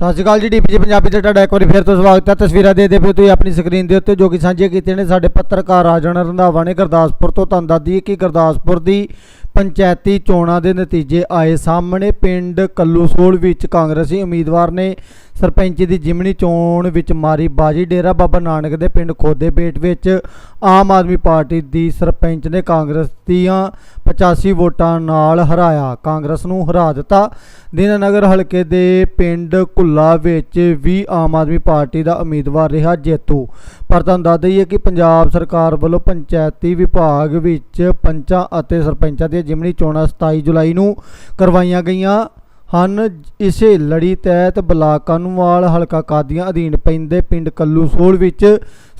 ਸਤਿ ਸ਼੍ਰੀ ਅਕਾਲ ਜੀ ਡੀਪੀਜੀ ਪੰਜਾਬੀ ਤੇ ਤੁਹਾਡਾ ਇੱਕ ਵਾਰੀ ਫਿਰ ਤੋਂ ਸਵਾਗਤ ਹੈ। ਤਸਵੀਰਾਂ ਦੇ ਦੇ ਪਏ ਤੁਸੀਂ ਆਪਣੀ ਸਕਰੀਨ ਦੇ ਉੱਤੇ ਜੋ ਕਿ ਸਾਂਝੇ ਕੀਤੇ ਨੇ, ਸਾਡੇ ਪੱਤਰਕਾਰ ਰਾਜਣ ਰੰਧਾਵਾ ਨੇ ਗੁਰਦਾਸਪੁਰ ਤੋਂ ਤੁਹਾਨੂੰ ਦੱਸਦੀ ਕਿ ਗੁਰਦਾਸਪੁਰ ਦੀ ਪੰਚਾਇਤੀ ਚੋਣਾਂ ਦੇ ਨਤੀਜੇ ਆਏ ਸਾਹਮਣੇ, ਪਿੰਡ ਕੱਲੂਸੋਲ ਵਿੱਚ ਕਾਂਗਰਸੀ ਉਮੀਦਵਾਰ ਨੇ ਸਰਪੰਚ ਦੀ ਜਿਮਣੀ ਚੋਣ ਵਿੱਚ ਮਾਰੀ ਬਾਜੀ। ਡੇਰਾ ਬਾਬਾ ਨਾਨਕ ਦੇ ਪਿੰਡ ਖੋਦੇ ਬੇਟ ਵਿੱਚ ਆਮ ਆਦਮੀ ਪਾਰਟੀ ਦੀ ਸਰਪੰਚ ਨੇ ਕਾਂਗਰਸ ਦੀਆਂ 85 ਵੋਟਾਂ ਨਾਲ ਹਰਾਇਆ। ਕਾਂਗਰਸ ਨੂੰ ਹਰਾ ਦਿੱਤਾ। ਦੀਨਾਨਗਰ ਹਲਕੇ ਦੇ ਪਿੰਡ ਕੁੱਲਾ ਵਿੱਚ ਵੀ ਆਮ ਆਦਮੀ ਪਾਰਟੀ ਦਾ ਉਮੀਦਵਾਰ ਰਿਹਾ ਜੇਤੂ। ਪਰ ਤੁਹਾਨੂੰ ਦੱਸ ਦਈਏ ਕਿ ਪੰਜਾਬ ਸਰਕਾਰ ਵੱਲੋਂ ਪੰਚਾਇਤੀ ਵਿਭਾਗ ਵਿੱਚ ਪੰਚਾਂ ਅਤੇ ਸਰਪੰਚਾਂ ਦੀਆਂ ਜਿਮਣੀ ਚੋਣਾਂ 27 ਜੁਲਾਈ ਨੂੰ ਕਰਵਾਈਆਂ ਗਈਆਂ। ਹਨ। ਇਸੇ ਲੜੀ ਤਹਿਤ ਬਲਾਕ ਕਾਨੂੰਵਾਲ ਹਲਕਾ ਕਾਦੀਆਂ ਅਧੀਨ ਪੈਂਦੇ ਪਿੰਡ ਕੱਲੂਸੋਲ ਵਿੱਚ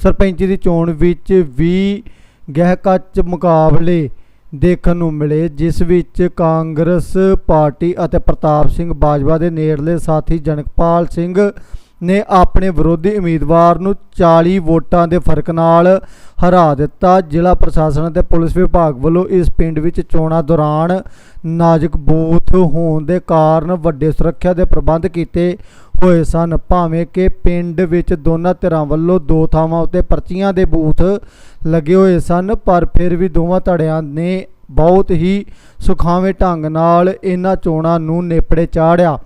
ਸਰਪੰਚ ਦੀ ਚੋਣ ਵਿੱਚ ਵੀ ਗਹਿ ਕੱਚ ਮੁਕਾਬਲੇ ਦੇਖਣ ਨੂੰ ਮਿਲੇ, ਜਿਸ ਵਿੱਚ ਕਾਂਗਰਸ ਪਾਰਟੀ ਅਤੇ ਪ੍ਰਤਾਪ ਸਿੰਘ ਬਾਜਵਾ ਦੇ ਨੇੜਲੇ ਸਾਥੀ ਜਨਕਪਾਲ ਸਿੰਘ ਨੇ ਆਪਣੇ ਵਿਰੋਧੀ ਉਮੀਦਵਾਰ ਨੂੰ 40 ਵੋਟਾਂ ਦੇ ਫ਼ਰਕ ਨਾਲ ਹਰਾ ਦਿੱਤਾ। ਜ਼ਿਲ੍ਹਾ ਪ੍ਰਸ਼ਾਸਨ ਅਤੇ ਪੁਲਿਸ ਵਿਭਾਗ ਵੱਲੋਂ ਇਸ ਪਿੰਡ ਵਿੱਚ ਚੋਣਾਂ ਦੌਰਾਨ ਨਾਜ਼ੁਕ ਬੂਥ ਹੋਣ ਦੇ ਕਾਰਨ ਵੱਡੇ ਸੁਰੱਖਿਆ ਦੇ ਪ੍ਰਬੰਧ ਕੀਤੇ ਹੋਏ ਸਨ। ਭਾਵੇਂ ਕਿ ਪਿੰਡ ਵਿੱਚ ਦੋਨਾਂ ਧਿਰਾਂ ਵੱਲੋਂ ਦੋ ਥਾਵਾਂ ਉੱਤੇ ਪਰਚੀਆਂ ਦੇ ਬੂਥ ਲੱਗੇ ਹੋਏ ਸਨ, ਪਰ ਫਿਰ ਵੀ ਦੋਵਾਂ ਧੜਿਆਂ ਨੇ ਬਹੁਤ ਹੀ ਸੁਖਾਵੇਂ ਢੰਗ ਨਾਲ ਇਹਨਾਂ ਚੋਣਾਂ ਨੂੰ ਨੇਪੜੇ ਚਾੜਿਆ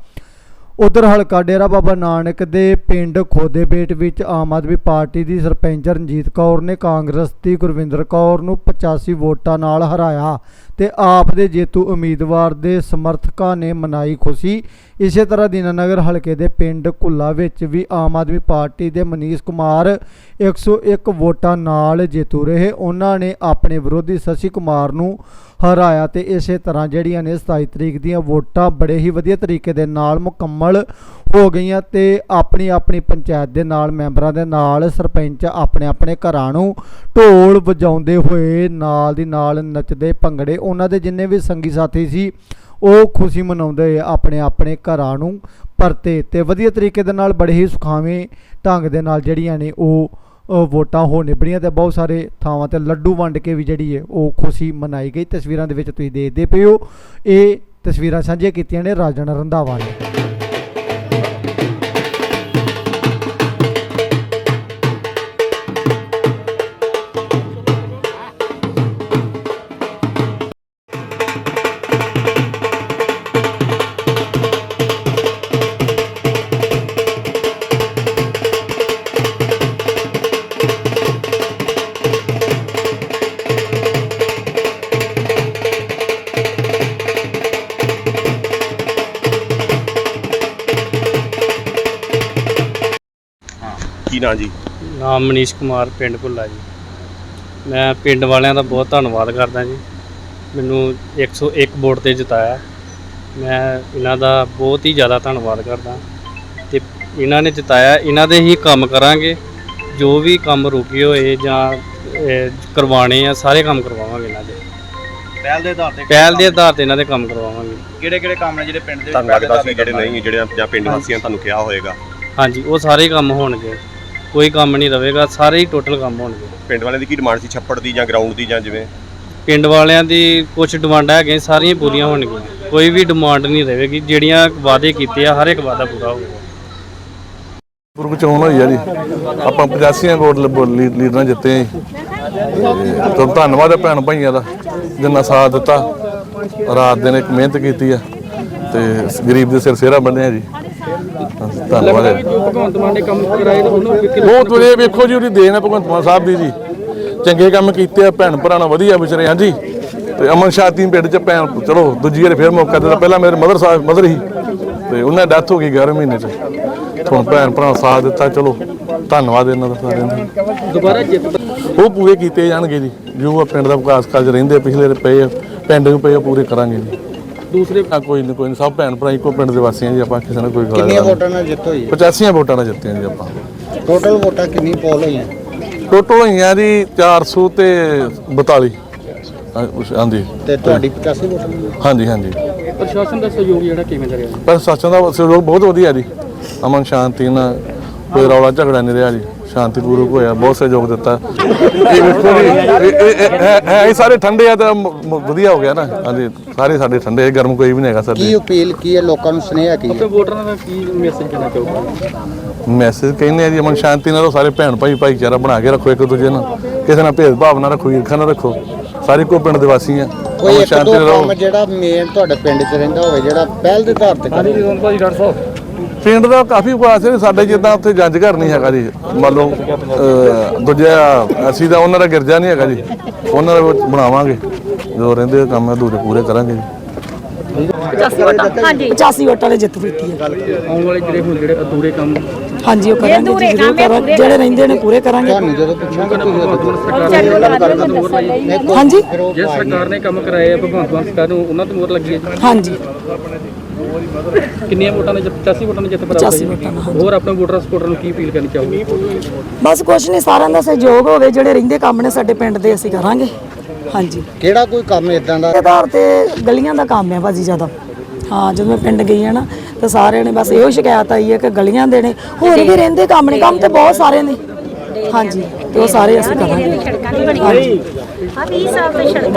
ਉਧਰ ਹਲਕਾ ਡੇਰਾ ਬਾਬਾ ਨਾਨਕ ਦੇ ਪਿੰਡ ਖੋਦੇਬੇਟ ਵਿੱਚ ਆਮ ਆਦਮੀ ਪਾਰਟੀ ਦੀ ਸਰਪੰਚ ਰਣਜੀਤ ਕੌਰ ਨੇ ਕਾਂਗਰਸ ਦੀ ਗੁਰਵਿੰਦਰ ਕੌਰ ਨੂੰ 85 ਵੋਟਾਂ ਨਾਲ ਹਰਾਇਆ। ਤੇ ਆਪ ਦੇ ਜੇਤੂ ਉਮੀਦਵਾਰ ਦੇ ਸਮਰਥਕਾਂ ਨੇ ਮਨਾਈ ਖੁਸ਼ੀ। ਇਸੇ ਤਰ੍ਹਾਂ ਦੀਨਾਨਗਰ ਹਲਕੇ ਦੇ ਪਿੰਡ ਕੁੱਲਾ ਵਿੱਚ ਵੀ ਆਮ ਆਦਮੀ ਪਾਰਟੀ ਦੇ ਮਨੀਸ਼ ਕੁਮਾਰ 101 ਵੋਟਾਂ ਨਾਲ ਜੇਤੂ ਰਹੇ। ਉਹਨਾਂ ਨੇ ਆਪਣੇ ਵਿਰੋਧੀ ਸ਼ਸ਼ੀ ਕੁਮਾਰ ਨੂੰ ਹਰਾਇਆ ਤੇ ਇਸੇ ਤਰ੍ਹਾਂ ਜਿਹੜੀਆਂ ਨੇ 27 ਤਰੀਕ ਦੀਆਂ ਵੋਟਾਂ ਬੜੇ ਹੀ ਵਧੀਆ ਤਰੀਕੇ ਦੇ ਨਾਲ ਮੁਕੰਮਲ ਹੋ ਗਈਆਂ ਤੇ ਆਪਣੀ ਆਪਣੀ ਪੰਚਾਇਤ ਦੇ ਨਾਲ, ਮੈਂਬਰਾਂ ਦੇ ਨਾਲ, ਸਰਪੰਚ ਆਪਣੇ ਆਪਣੇ ਘਰਾਂ ਨੂੰ ਢੋਲ ਵਜਾਉਂਦੇ ਹੋਏ ਨਾਲ ਦੀ ਨਾਲ ਨੱਚਦੇ ਭੰਗੜੇ। ਉਹਨਾਂ ਦੇ ਜਿੰਨੇ ਵੀ ਸੰਗੀ ਸਾਥੀ ਸੀ, ਉਹ ਖੁਸ਼ੀ ਮਨਾਉਂਦੇ ਹੋਏ ਆਪਣੇ ਆਪਣੇ ਘਰਾਂ ਨੂੰ ਪਰਤੇ ਤੇ ਵਧੀਆ ਤਰੀਕੇ ਦੇ ਨਾਲ, ਬੜੇ ਹੀ ਸੁਖਾਵੇਂ ਢੰਗ ਦੇ ਨਾਲ ਜਿਹੜੀਆਂ ਨੇ ਉਹ ਵੋਟਾਂ ਹੋ ਨਿਬੜੀਆਂ ਤੇ ਬਹੁਤ ਸਾਰੇ ਥਾਵਾਂ ਤੇ ਲੱਡੂ ਵੰਡ ਕੇ ਵੀ ਜਿਹੜੀ ਹੈ ਉਹ ਖੁਸ਼ੀ ਮਨਾਈ ਗਈ। ਤਸਵੀਰਾਂ ਦੇ ਵਿੱਚ ਤੁਸੀਂ ਦੇਖਦੇ ਪਏ ਹੋ। ਇਹ ਤਸਵੀਰਾਂ ਸਾਂਝੀਆਂ ਕੀਤੀਆਂ ਨੇ ਰਾਜਨ ਰੰਧਾਵਾ ਨੇ। ਕੀ ਨਾਂ ਜੀ? ਨਾਮ ਮਨੀਸ਼ ਕੁਮਾਰ ਪਿੰਡ ਭੁੱਲਾ ਜੀ। ਮੈਂ ਪਿੰਡ ਵਾਲਿਆਂ ਦਾ ਬਹੁਤ ਧੰਨਵਾਦ ਕਰਦਾ ਜੀ। ਮੈਨੂੰ 101 ਵੋਟ ਤੇ ਜਿਤਾਇਆ। ਮੈਂ ਇਹਨਾਂ ਦਾ ਬਹੁਤ ਹੀ ਜ਼ਿਆਦਾ ਧੰਨਵਾਦ ਕਰਦਾ। ਤੇ ਇਹਨਾਂ ਨੇ ਜਿਤਾਇਆ ਇਹਨਾਂ ਦੇ ਹੀ ਕੰਮ ਕਰਾਂਗੇ। ਜੋ ਵੀ ਕੰਮ ਰੁਕੇ ਹੋਏ ਜਾਂ ਅਹ, ਕਰਵਾਉਣੇ ਆ ਸਾਰੇ ਕੰਮ ਕਰਵਾਵਾਂਗੇ ਇਹਨਾਂ ਦੇ। ਪਹਿਲ ਦੇ ਆਧਾਰ ਤੇ ਪਹਿਲ ਦੇ ਆਧਾਰ ਤੇ ਇਹਨਾਂ ਦੇ ਕੰਮ ਕਰਵਾਵਾਂਗੇ। ਕਿਹੜੇ ਕਿਹੜੇ ਕੰਮ ਨੇ ਜਿਹੜੇ ਪਿੰਡ ਦੇ ਵਿੱਚ ਤੁਹਾਨੂੰ ਲੱਗਦਾ ਸੀ ਜਿਹੜੇ ਨਹੀਂ ਜਿਹੜੇ ਜਾਂ ਪਿੰਡ ਵਾਸੀਆਂ ਤੁਹਾਨੂੰ ਕਿਹਾ ਹੋਏਗਾ। ਹਾਂਜੀ ਉਹ ਸਾਰੇ ਕੰਮ ਹੋਣਗੇ। ਕੋਈ ਕੰਮ ਨਹੀਂ ਰਵੇਗਾ ਸਾਰੇ ਹੀ ਟੋਟਲ ਕੰਮ ਹੋਣਗੇ। ਪਿੰਡ ਵਾਲਿਆਂ ਦੀ ਕੀ ਡਿਮਾਂਡ ਸੀ? ਛੱਪੜ ਦੀ ਜਾਂ ਗਰਾਊਂਡ ਦੀ ਜਾਂ ਜਿਵੇਂ? ਪਿੰਡ ਵਾਲਿਆਂ ਦੀ ਕੁਝ ਡਿਮਾਂਡਾਂ ਹੈਗੀਆਂ ਸਾਰੀਆਂ ਪੂਰੀਆਂ ਹੋਣਗੀਆਂ। ਕੋਈ ਵੀ ਡਿਮਾਂਡ ਨਹੀਂ ਰਹੇਗੀ ਜਿਹੜੀਆਂ ਵਾਅਦੇ ਕੀਤੇ ਆ ਹਰ ਇੱਕ ਵਾਅਦਾ ਪੂਰਾ ਹੋਊਗਾ। ਗੁਰੂ ਚੋਣ ਹੋਈ ਆ ਜੀ। ਆਪਾਂ 85 ਵੋਟ ਲੀਡਰਾਂ ਜਿੱਤੇ ਆ ਜੀ। ਤੇ ਧੰਨਵਾਦ ਹੈ ਭੈਣ ਭਾਈਆਂ ਦਾ ਜਿੰਨਾ ਸਾਥ ਦਿੱਤਾ। ਰਾਤ ਦਿਨ ਇੱਕ ਮਿਹਨਤ ਕੀਤੀ ਆ। ਤੇ ਗਰੀਬ ਦੇ ਸਿਰ ਸਿਹਰਾ ਬੰਨਿਆ ਜੀ। ਧੰਨਵਾਦ। ਹੈ ਭਗਵੰਤ ਮਾਨ ਨੇ ਕੰਮ ਕਰਾਏ ਉਹਨੂੰ ਬਹੁਤ ਵਧੀਆ ਵੇਖੋ ਜੀ ਉਹਦੀ ਦੇਣ ਹੈ ਭਗਵੰਤ ਮਾਨ ਸਾਹਿਬ ਦੀ ਜੀ। ਚੰਗੇ ਕੰਮ ਕੀਤੇ ਆ ਭੈਣ ਭਰਾ ਨਾਲ ਵਧੀਆ ਵਿਚਰੇ ਹਾਂਜੀ। ਤੇ ਅਮਨ ਸ਼ਾਤੀ ਪਿੰਡ ਚ ਭੈਣ ਚਲੋ ਦੂਜੀ ਵਾਰ ਫੇਰ ਮੌਕਾ ਦਿੱਤਾ। ਪਹਿਲਾਂ ਮੇਰੇ ਮਦਰ ਸਾਹਿਬ ਮਦਰ ਹੀ। ਤੇ ਉਹਨਾਂ ਡੈਥ ਹੋ ਗਈ 11 ਮਹੀਨੇ ਚ। ਹੁਣ ਭੈਣ ਭਰਾ ਨੇ ਸਾਥ ਦਿੱਤਾ ਚਲੋ ਧੰਨਵਾਦ ਇਹਨਾਂ ਦਾ ਸਾਰਿਆਂ ਦਾ। ਦੁਬਾਰਾ ਜਿੱਤ ਉਹ ਪੂਰੇ ਕੀਤੇ ਜਾਣਗੇ ਜੀ। ਜੋ ਆ ਪਿੰਡ ਦਾ ਵਿਕਾਸ ਕਾਰਜ ਰਹਿੰਦੇ ਪਿਛਲੇ ਪਏ ਪਿੰਡ ਨੂੰ ਪਏ ਪੂਰੇ ਕਰਾਂਗੇ ਜੀ। ਦੂਸਰੇ ਆ ਕੋਈ ਨਹੀਂ ਕੋਈ ਨਹੀਂ ਸਭ ਭੈਣ ਭਰਾ ਇੱਕੋ ਪਿੰਡ ਦੇ ਵਾਸੀ ਆ ਜੀ ਆਪਾਂ ਕਿਸੇ ਨਾਲ ਕੋਈ ਗੱਲ ਕਿੰਨੀਆਂ ਵੋਟਾਂ ਨਾਲ ਜਿੱਤ ਹੋਈ? 85 ਵੋਟਾਂ ਨਾਲ ਜਿੱਤੇ ਆ ਜੀ ਆਪਾਂ। ਟੋਟਲ ਵੋਟਾਂ ਕਿੰਨੀ ਪੋਲ ਹੋਈਆਂ? ਟੋਟਲ ਹੋਈਆਂ ਜੀ 400 ਤੇ 42 ਹਾਂ, ਉਸ- ਹਾਂਜੀ। ਤੇ ਤੁਹਾਡੀ 85 ਵੋਟਾਂ ਹਾਂਜੀ ਹਾਂਜੀ। ਪ੍ਰਸ਼ਾਸਨ ਦਾ ਸਹਿਯੋਗ ਜਿਹੜਾ ਕਿਵੇਂ ਦਾ ਰਿਹਾ? ਪਰ ਸ਼ਾਸਨ ਦਾ ਸਹਿਯੋਗ ਬਹੁਤ ਵਧੀਆ ਜੀ। ਅਮਨ ਸ਼ਾਂਤੀ ਨਾਲ ਕੋਈ ਰੌਲਾ ਝਗੜਾ ਨਹੀਂ ਰਿਹਾ ਜੀ। ਸ਼ਾਂਤੀਪੂਰਵਕ ਹੋਇਆ ਬਹੁਤ ਸਹਿਯੋਗ ਦਿੱਤਾ। ਇਹ ਵੇਖੋ ਜੀ ਇਹ- ਇਹ- ਇਹ- ਹੈ ਹੈ ਹੀ ਸਾਰੇ ਠੰਡੇ ਆ ਤਾਂ ਮ- ਮ- ਵਧੀਆ ਹੋ ਗਿਆ ਨਾ। ਹਾਂਜੀ ਸਾਰੇ ਸਾਡੇ ਠੰਡੇ ਆ, ਗਰਮ ਕੋਈ ਵੀ ਨਹੀਂ ਹੈਗਾ ਕੀ ਸਾਡੇ ਅਪੀਲ ਕੀ ਹੈ ਲੋਕਾਂ ਨੂੰ ਸੁਨੇਹਾ ਕੀ ਹੈ? ਵੋਟਰਾਂ ਦਾ ਕੀ ਮੈਸੇਜ ਦੇਣਾ ਚਾਹੋਗੇ? ਮੈਸੇਜ ਕਹਿੰਦੇ ਆ ਜੀ ਅਮਨ ਸ਼ਾਂਤੀ ਨਾਲ ਰਹੋ, ਸਾਰੇ ਭੈਣ ਭਾਈ ਭਾਈਚਾਰਾ ਬਣਾ ਕੇ ਰੱਖੋ ਇੱਕ ਦੂਜੇ ਨਾਲ ਕਿਸੇ ਨਾਲ ਭੇਦਭਾਵ ਨਾ ਰੱਖੋ ਈਰਖਾ ਨਾ ਰੱਖੋ। ਸਾਰੇ ਕੋ ਪਿੰਡ ਦੇ ਵਾਸੀ ਆ। ਕੋਈ ਅਮਨ ਇੱਕ ਸ਼ਾਂਤੀ ਦੋ ਨਾਲ ਰਹੋ। ਕੰਮ ਜਿਹੜਾ ਮੇਨ ਤੁਹਾਡੇ ਪਿੰਡ 'ਚ ਰਹਿੰਦਾ ਹੋਵੇ ਜਿਹੜਾ ਪਹਿਲ ਦੇ ਆਧਾਰ ਤੇ ਕਰਨਾ। ਪਿੰਡ ਦਾ ਕਾਫੀ ਵਿਕਾਸ ਹੈ ਸਾਡੇ ਜਿੱਦਾਂ ਉੱਥੇ ਜੰਜ ਘਰ ਨਹੀਂ ਹੈਗਾ ਜੀ। ਮੰਨ ਲਓ ਦੂਜਾ ਅਸੀਂ ਤਾਂ ਉਹਨਾਂ ਦਾ ਗਿਰਜਾ ਨਹੀਂ ਹੈਗਾ ਜੀ। ਉਹਨਾਂ ਦਾ ਬਣਾਵਾਂਗੇ। ਜੋ ਰਹਿੰਦੇ ਕੰਮ ਹੈ ਦੂਰੇ ਪੂਰੇ ਕਰਾਂਗੇ ਜੀ। 85 ਵੋਟਾਂ। ਨੇ ਜਿੱਤ ਦਿੱਤੀ ਹੈ। ਆਉਣ ਵਾਲੇ ਜਿਹੜੇ ਹੁਣ ਜਿਹੜੇ ਅਧੂਰੇ ਕੰਮ ਹਾਂਜੀ ਉਹ ਕਰਾਂਗੇ ਜੀ, ਜ਼ਰੂਰ ਕਰਾਂਗੇ ਜਿਹੜੇ ਰਹਿੰਦੇ ਨੇ ਪੂਰੇ ਕਰਾਂਗੇ। ਤੁਹਾਨੂੰ ਜਦੋਂ ਪੁੱਛਾਂਗੇ ਤੁਸੀਂ ਹਾਂਜੀ। ਜੇ ਸਰਕਾਰ ਨੇ ਕੰਮ ਕਰਾਏ ਆ ਭਗਵੰਤ ਮਾਨ ਸਰਕਾਰ ਨੂੰ ਉਹਨਾਂ ਤੇ ਮੋਹਰ ਲੱਗੀ ਹੈ। ਹਾਂਜੀ। ਕਿੰਨੀਆਂ ਵੋਟਾਂ ਨੇ ਜਿੱਤ 85 ਵੋਟਾਂ ਨੇ ਜਿੱਤ ਪ੍ਰਾਪਤ 85 ਹੋਈ ਵੋਟਾਂ ਨਾਲ, ਹੋਰ ਆਪਣੇ ਵੋਟਰਾਂ ਸਪੋਰਟਰਾਂ ਨੂੰ ਕੀ ਅਪੀਲ ਕਰਨੀ ਚਾਹੋਗੇ? ਬਸ ਕੁਛ ਨਹੀਂ ਸਾਰਿਆਂ ਦਾ ਸਹਿਯੋਗ ਹੋਵੇ ਜਿਹੜੇ ਰਹਿੰਦੇ ਕੰਮ ਨੇ ਸਾਡੇ ਪਿੰਡ ਦੇ ਅਸੀਂ ਕਰਾਂਗੇ। ਹਾਂਜੀ। ਕਿਹੜਾ ਕੋਈ ਕੰਮ ਇਦਾਂ ਦਾ? ਦੇ ਆਧਾਰ ਤੇ ਗਲੀਆਂ ਦਾ ਕੰਮ ਹੈ ਭਾਜੀ ਜ਼ਿਆਦਾ। ਹਾਂ ਜਦੋਂ ਮੈਂ ਪਿੰਡ ਗਈ ਹਾਂ ਨਾ ਤਾਂ ਸਾਰਿਆਂ ਨੇ ਬਸ ਇਹੋ ਸ਼ਿਕਾਇਤ ਆਈ ਹੈ ਕਿ ਗਲੀਆਂ ਦੇ ਨੇ। ਹੋਰ ਵੀ ਰਹਿੰਦੇ ਕੰਮ ਨੇ ਕੰਮ ਤੇ ਬਹੁਤ ਸਾਰੇ ਨੇ। ਹਾਂਜੀ ਤੇ ਉਹ ਸਾਰੇ ਅਸੀਂ ਕਰਾਂਗੇ। ਹਾਂਜੀ ਆ 20 ਸਾਲ ਤੋਂ ਸੜਕ